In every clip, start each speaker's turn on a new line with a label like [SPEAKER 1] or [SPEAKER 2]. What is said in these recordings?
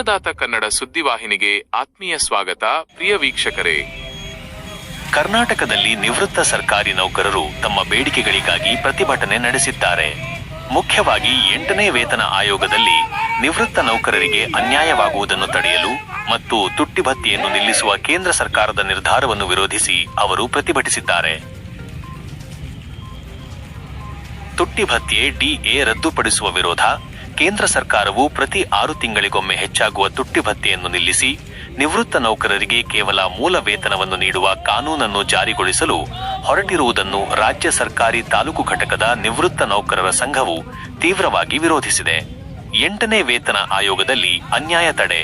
[SPEAKER 1] ಅನ್ನದಾತ ಕನ್ನಡ ಸುದ್ದಿವಾಹಿನಿಗೆ ಆತ್ಮೀಯ ಸ್ವಾಗತ, ಪ್ರಿಯ ವೀಕ್ಷಕರೇ.
[SPEAKER 2] ಕರ್ನಾಟಕದಲ್ಲಿ ನಿವೃತ್ತ ಸರ್ಕಾರಿ ನೌಕರರು ತಮ್ಮ ಬೇಡಿಕೆಗಳಿಗಾಗಿ ಪ್ರತಿಭಟನೆ ನಡೆಸಿದ್ದಾರೆ. ಮುಖ್ಯವಾಗಿ ಎಂಟನೇ ವೇತನ ಆಯೋಗದಲ್ಲಿ ನಿವೃತ್ತ ನೌಕರರಿಗೆ ಅನ್ಯಾಯವಾಗುವುದನ್ನು ತಡೆಯಲು ಮತ್ತು ತುಟ್ಟಿ ಭತ್ಯೆಯನ್ನು ನಿಲ್ಲಿಸುವ ಕೇಂದ್ರ ಸರ್ಕಾರದ ನಿರ್ಧಾರವನ್ನು ವಿರೋಧಿಸಿ ಅವರು ಪ್ರತಿಭಟಿಸಿದ್ದಾರೆ. ತುಟ್ಟಿ ಭತ್ಯೆ ಡಿಎ ರದ್ದುಪಡಿಸುವ ವಿರೋಧ ಕೇಂದ್ರ ಸರ್ಕಾರವು ಪ್ರತಿ ಆರು ತಿಂಗಳಿಗೊಮ್ಮೆ ಹೆಚ್ಚಾಗುವ ತುಟ್ಟಿ ಭತ್ಯೆಯನ್ನು ನಿಲ್ಲಿಸಿ, ನಿವೃತ್ತ ನೌಕರರಿಗೆ ಕೇವಲ ಮೂಲ ವೇತನವನ್ನು ನೀಡುವ ಕಾನೂನನ್ನು ಜಾರಿಗೊಳಿಸಲು ಹೊರಟಿರುವುದನ್ನು ರಾಜ್ಯ ಸರ್ಕಾರಿ ತಾಲೂಕು ಘಟಕದ ನಿವೃತ್ತ ನೌಕರರ ಸಂಘವು ತೀವ್ರವಾಗಿ ವಿರೋಧಿಸಿದೆ. ಎಂಟನೇ ವೇತನ ಆಯೋಗದಲ್ಲಿ ಅನ್ಯಾಯ ತಡೆ,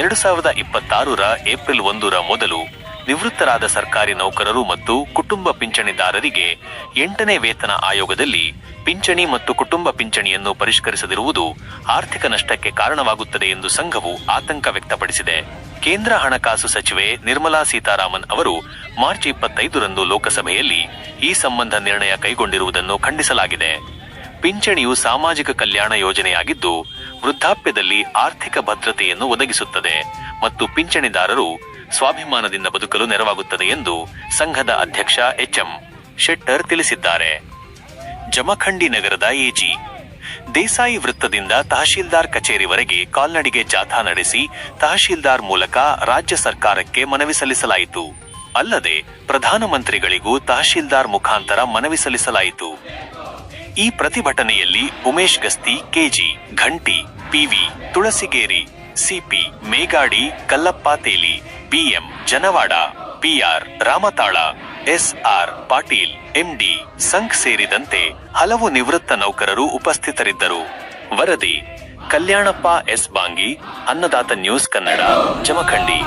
[SPEAKER 2] ಎರಡು ಸಾವಿರದ ಇಪ್ಪತ್ತಾರರ ಏಪ್ರಿಲ್ ಒಂದರ ಮೊದಲು ನಿವೃತ್ತರಾದ ಸರ್ಕಾರಿ ನೌಕರರು ಮತ್ತು ಕುಟುಂಬ ಪಿಂಚಣಿದಾರರಿಗೆ ಎಂಟನೇ ವೇತನ ಆಯೋಗದಲ್ಲಿ ಪಿಂಚಣಿ ಮತ್ತು ಕುಟುಂಬ ಪಿಂಚಣಿಯನ್ನು ಪರಿಷ್ಕರಿಸದಿರುವುದು ಆರ್ಥಿಕ ನಷ್ಟಕ್ಕೆ ಕಾರಣವಾಗುತ್ತದೆ ಎಂದು ಸಂಘವು ಆತಂಕ ವ್ಯಕ್ತಪಡಿಸಿದೆ. ಕೇಂದ್ರ ಹಣಕಾಸು ಸಚಿವೆ ನಿರ್ಮಲಾ ಸೀತಾರಾಮನ್ ಅವರು ಮಾರ್ಚ್ ಇಪ್ಪತ್ತೈದರಂದು ಲೋಕಸಭೆಯಲ್ಲಿ ಈ ಸಂಬಂಧ ನಿರ್ಣಯ ಕೈಗೊಂಡಿರುವುದನ್ನು ಖಂಡಿಸಲಾಗಿದೆ. ಪಿಂಚಣಿಯು ಸಾಮಾಜಿಕ ಕಲ್ಯಾಣ ಯೋಜನೆಯಾಗಿದ್ದು, ವೃದ್ಧಾಪ್ಯದಲ್ಲಿ ಆರ್ಥಿಕ ಭದ್ರತೆಯನ್ನು ಒದಗಿಸುತ್ತದೆ ಮತ್ತು ಪಿಂಚಣಿದಾರರು ಸ್ವಾಭಿಮಾನದಿಂದ ಬದುಕಲು ನೆರವಾಗುತ್ತದೆ ಎಂದು ಸಂಘದ ಅಧ್ಯಕ್ಷ ಎಚ್ಎಂ ಶೆಟ್ಟರ್ ತಿಳಿಸಿದ್ದಾರೆ. ಜಮಖಂಡಿ ನಗರದ ಎಜಿ ದೇಸಾಯಿ ವೃತ್ತದಿಂದ ತಹಶೀಲ್ದಾರ್ ಕಚೇರಿವರೆಗೆ ಕಾಲ್ನಡಿಗೆ ಜಾಥಾ ನಡೆಸಿ ತಹಶೀಲ್ದಾರ್ ಮೂಲಕ ರಾಜ್ಯ ಸರ್ಕಾರಕ್ಕೆ ಮನವಿ ಸಲ್ಲಿಸಲಾಯಿತು. ಅಲ್ಲದೆ ಪ್ರಧಾನಮಂತ್ರಿಗಳಿಗೂ ತಹಶೀಲ್ದಾರ್ ಮುಖಾಂತರ ಮನವಿ ಸಲ್ಲಿಸಲಾಯಿತು. ಈ ಪ್ರತಿಭಟನೆಯಲ್ಲಿ Umesh Gasti, K G, Ghanti, P V, Tulasigeri C P Megadi Kallappa Teli, B M Janawad P R Ramatal, S R Patil, M D Sangh ಸೇರಿದಂತೆ ಹಲವು ನಿವೃತ್ತ ನೌಕರರು ಉಪಸ್ಥಿತರಿದ್ದರು. ವರದಿ, ಕಲ್ಯಾಣಪ್ಪ ಎಸ್ ಬಾಂಗಿ, ಅನ್ನದಾತ ನ್ಯೂಸ್ ಕನ್ನಡ, ಜಮಖಂಡಿ.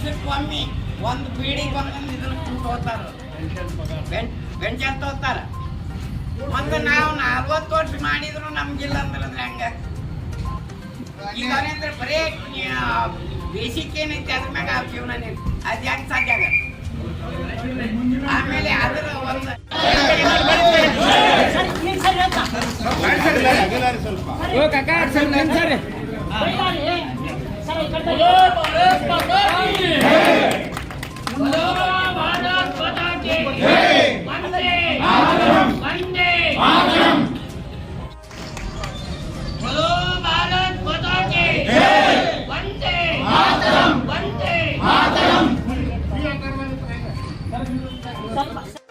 [SPEAKER 3] ವರ್ಷಕ್ಕೊಮ್ಮೆ ಒಂದು ಪೀಳಿಗೆ ಒಂದೊಂದು ಇದನ್ನ ತಗೋತಾರ ಅಂತ ತಗೋತಾರ ಒಂದು ನಾವು ನಲ್ವತ್ತು ವರ್ಷ ಮಾಡಿದ್ರು ನಮ್ಗಿಲ್ಲ ಅಂತಂದ್ರೆ ಹಂಗ ಈಗ ಅಂದ್ರೆ ಬರೇ ಬೇಸಿಕ್ ಏನೈತಿ ಅದ್ರ ಮ್ಯಾಗ ಜೀವನ ಅದು ಯಾಕೆ ಸಾಧ್ಯ ಆಗ ಆಮೇಲೆ ಅದರ ಒಂದು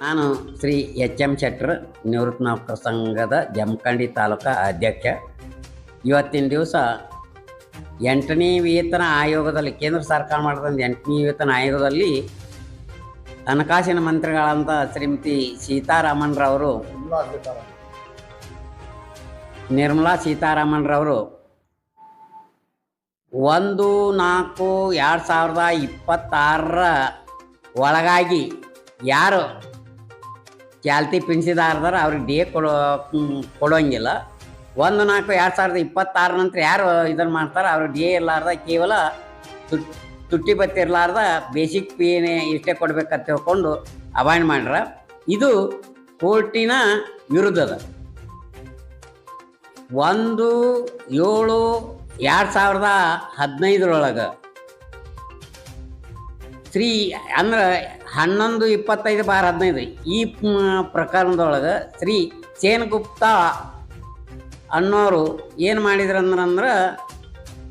[SPEAKER 4] ನಾನು ಶ್ರೀ ಎಚ್ ಎಂ ಶೆಟ್ರ್ ನಿವೃತ್ತ ನೌಕರ ಸಂಘದ ಜಮಖಂಡಿ ತಾಲೂಕಾ ಅಧ್ಯಕ್ಷ. ಇವತ್ತಿನ ದಿವಸ ಎಂಟನೇ ವೇತನ ಆಯೋಗದಲ್ಲಿ ಕೇಂದ್ರ ಸರ್ಕಾರ ಮಾಡಿದಂಥ ಎಂಟನೇ ವೇತನ ಆಯೋಗದಲ್ಲಿ ಹಣಕಾಸಿನ ಮಂತ್ರಿಗಳಂತ ಶ್ರೀಮತಿ ಸೀತಾರಾಮನ್ರವರು ನಿರ್ಮಲಾ ಸೀತಾರಾಮನ್ರವರು ಒಂದು ನಾಲ್ಕು ಎರಡು ಸಾವಿರದ ಇಪ್ಪತ್ತಾರರ ಒಳಗಾಗಿ ಯಾರು ಚಾಲ್ತಿ ಪಿನ್ಸಿದಾರದಾರ ಅವ್ರಿಗೆ ಡೇ ಕೊಡೋ ಕೊಡೋಂಗಿಲ್ಲ. ಒಂದು ನಾಲ್ಕು ಎರಡು ಸಾವಿರದ ಇಪ್ಪತ್ತಾರ ನಂತರ ಯಾರು ಇದನ್ನು ಮಾಡ್ತಾರೆ ಅವರು ಡಿ ಎ ಇರ್ಲಾರ್ದ, ಕೇವಲ ತುಟ್- ತುಟ್ಟಿ ಬತ್ತಿ ಇರಲಾರ್ದ ಬೇಸಿಕ್ ಪೇನೆ ಇಷ್ಟೇ ಕೊಡ್ಬೇಕಂತ ತಿಳ್ಕೊಂಡು ಅವಾಯ್ಡ್ ಮಾಡ್ರ. ಇದು ಕೋರ್ಟಿನ ವಿರುದ್ಧದ. ಒಂದು ಏಳು ಎರಡು ಸಾವಿರದ ಹದಿನೈದರೊಳಗೆ. ಶ್ರೀ ಅಂದ್ರೆ ಹನ್ನೊಂದು ಇಪ್ಪತ್ತೈದು ಬಾರ್ ಹದಿನೈದು ಈ ಪ್ರಕರಣದೊಳಗೆ ಶ್ರೀ ಸೇನಗುಪ್ತಾ ಅನ್ನೋರು ಏನು ಮಾಡಿದ್ರು ಅಂದ್ರೆ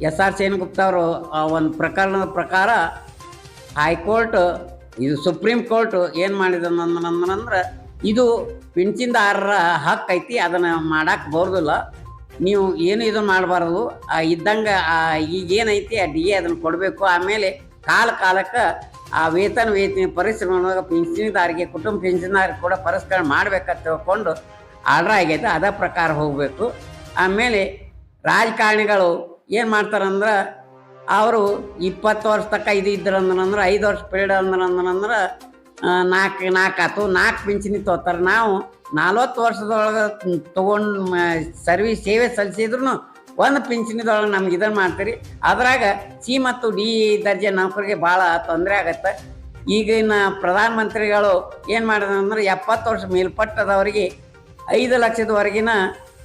[SPEAKER 4] ಎಸ್ ಆರ್ ಸೇನ್ಗುಪ್ತ ಅವರು ಆ ಒಂದು ಪ್ರಕರಣದ ಪ್ರಕಾರ ಹೈಕೋರ್ಟ್, ಇದು ಸುಪ್ರೀಂ ಕೋರ್ಟ್ ಏನು ಮಾಡಿದ ಅಂದ್ರೆ ಇದು ಪಿಂಚಿಂದಾರರ ಹಕ್ಕು ಐತಿ, ಅದನ್ನು ಮಾಡಕ್ಕೆ ಬರೋದಿಲ್ಲ. ನೀವು ಏನು ಇದು ಮಾಡಬಾರ್ದು ಇದ್ದಂಗೆ ಈಗ ಏನೈತಿ, ಆ ಡಿ ಎ ಅದನ್ನು ಕೊಡಬೇಕು, ಆಮೇಲೆ ಕಾಲ ಕಾಲಕ್ಕೆ ಆ ವೇತನ ವೇತನ ಪರಿಶ್ರಮ ಪಿಂಚಣಿದಾರಿಗೆ ಕುಟುಂಬ ಪಿಂಚಣಿದಾರಿಗೆ ಕೂಡ ಪರಿಷ್ಕರಣೆ ಮಾಡ್ಬೇಕಂತ ತಿಳ್ಕೊಂಡು ಆರ್ಡ್ರ್ ಆಗೈತೆ, ಅದ ಪ್ರಕಾರ ಹೋಗಬೇಕು. ಆಮೇಲೆ ರಾಜಕಾರಣಿಗಳು ಏನು ಮಾಡ್ತಾರಂದ್ರೆ, ಅವರು ಇಪ್ಪತ್ತು ವರ್ಷ ತಕ್ಕ ಇದು ಇದ್ರು ಅಂದ್ರೆ ಐದು ವರ್ಷ ಪೀರಿಯಡ್ ಅಂದ್ರೆ ನಾಲ್ಕು ನಾಲ್ಕು ಆತು ನಾಲ್ಕು ಪಿಂಚಣಿ ತೊಗೋತಾರೆ. ನಾವು ನಲ್ವತ್ತು ವರ್ಷದೊಳಗೆ ತೊಗೊಂಡು ಸರ್ವಿಸ್ ಸೇವೆ ಸಲ್ಲಿಸಿದ್ರು ಒಂದು ಪಿಂಚಣಿದೊಳಗೆ ನಮ್ಗೆ ಇದನ್ನು ಮಾಡ್ತೀರಿ. ಅದ್ರಾಗ ಸಿ ಮತ್ತು ಡಿ ದರ್ಜೆ ನೌಕರಿಗೆ ಭಾಳ ತೊಂದರೆ ಆಗತ್ತೆ. ಈಗಿನ ಪ್ರಧಾನಮಂತ್ರಿಗಳು ಏನು ಮಾಡಿದ್ರು ಅಂದ್ರೆ ಎಪ್ಪತ್ತು ವರ್ಷ ಮೇಲ್ಪಟ್ಟದವರಿಗೆ ಐದು ಲಕ್ಷದವರೆಗಿನ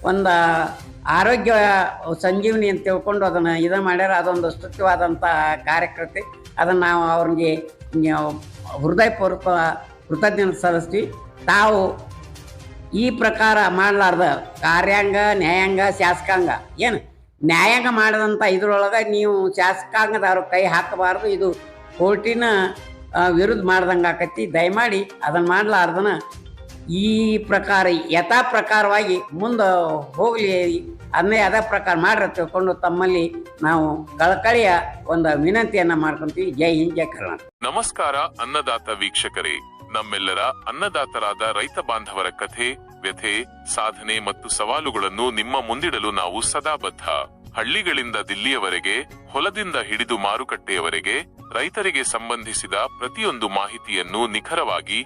[SPEAKER 4] ಒಂದು ಆರೋಗ್ಯ ಸಂಜೀವನಿ ಅಂತ ತಿಳ್ಕೊಂಡು ಅದನ್ನು ಇದು ಮಾಡ್ಯಾರ. ಅದೊಂದು ಸ್ತುತ್ಯವಾದಂಥ ಕಾರ್ಯಕರ್ತೆ ಅದನ್ನು ನಾವು ಅವ್ರಿಗೆ ಹೃದಯಪೂರ್ವಕ ಕೃತಜ್ಞತೆ ಸಲ್ಲಿಸ್ತೀವಿ. ತಾವು ಈ ಪ್ರಕಾರ ಮಾಡಲಾರ್ದ ಕಾರ್ಯಾಂಗ, ನ್ಯಾಯಾಂಗ, ಶಾಸಕಾಂಗ. ಏನು? ನ್ಯಾಯಾಂಗ ಮಾಡಿದಂಥ ಇದ್ರೊಳಗೆ ನೀವು ಶಾಸಕಾಂಗದವ್ರ ಕೈ ಹಾಕಬಾರ್ದು. ಇದು ಕೋರ್ಟಿನ ವಿರುದ್ಧ ಮಾಡ್ದಂಗೆ ಆಕತಿ ದಯಮಾಡಿ ಅದನ್ನು ಮಾಡಲಾರ್ದನ ಈ ಪ್ರಕಾರ, ಯಥಾ ಪ್ರಕಾರವಾಗಿ ಮುಂದೆ ಹೋಗಲಿ, ಅದನ್ನೇ ಅದ ಪ್ರಕಾರ ಮಾಡ್ರ ತಿಳ್ಕೊಂಡು ತಮ್ಮಲ್ಲಿ ನಾವು ಕಳಕಳಿಯ ಒಂದು ವಿನಂತಿಯನ್ನ ಮಾಡ್ಕೊಂತೀವಿ. ಜೈ ಹಿಂದ್, ಜೈ ಕರ್ನಾಟಕ.
[SPEAKER 1] ನಮಸ್ಕಾರ ಅನ್ನದಾತ ವೀಕ್ಷಕರೇ. ನಮ್ಮೆಲ್ಲರ ಅನ್ನದಾತರಾದ ರೈತ ಬಾಂಧವರ ಕಥೆ, ವ್ಯಥೆ, ಸಾಧನೆ ಮತ್ತು ಸವಾಲುಗಳನ್ನು ನಿಮ್ಮ ಮುಂದಿಡಲು ನಾವು ಸದಾ ಬದ್ಧ ಹಳ್ಳಿಗಳಿಂದ ದಿಲ್ಲಿಯವರೆಗೆ, ಹೊಲದಿಂದ ಹಿಡಿದು ಮಾರುಕಟ್ಟೆಯವರೆಗೆ ರೈತರಿಗೆ ಸಂಬಂಧಿಸಿದ ಪ್ರತಿಯೊಂದು ಮಾಹಿತಿಯನ್ನು ನಿಖರವಾಗಿ